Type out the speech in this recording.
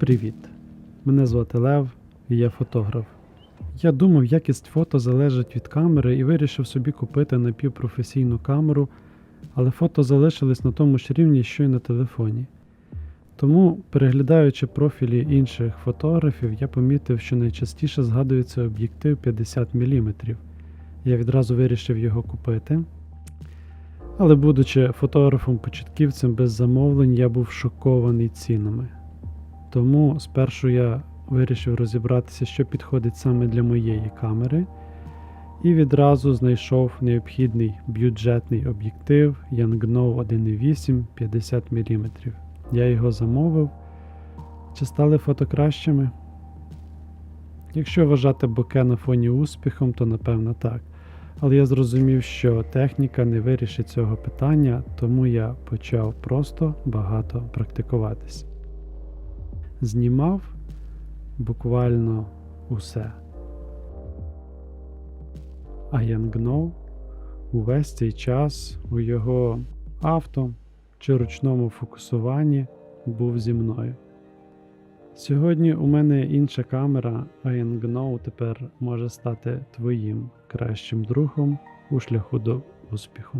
Привіт! Мене звати Лев, і я фотограф. Я думав, якість фото залежить від камери і вирішив собі купити напівпрофесійну камеру, але фото залишились на тому ж рівні, що й на телефоні. Тому, переглядаючи профілі інших фотографів, я помітив, що найчастіше згадується об'єктив 50 мм. Я відразу вирішив його купити. Але, будучи фотографом-початківцем без замовлень, я був шокований цінами. Тому спершу я вирішив розібратися, що підходить саме для моєї камери, і відразу знайшов необхідний бюджетний об'єктив Yangno 1.8 50 мм. Я його замовив. Чи стали фото кращими? Якщо вважати боке на фоні успіхом, то напевно так. Але я зрозумів, що техніка не вирішить цього питання, тому я почав просто багато практикуватись. Знімав буквально усе. А Янгнов увесь цей час у його авто чи ручному фокусуванні був зі мною. Сьогодні у мене інша камера, а Янгноу тепер може стати твоїм кращим другом у шляху до успіху.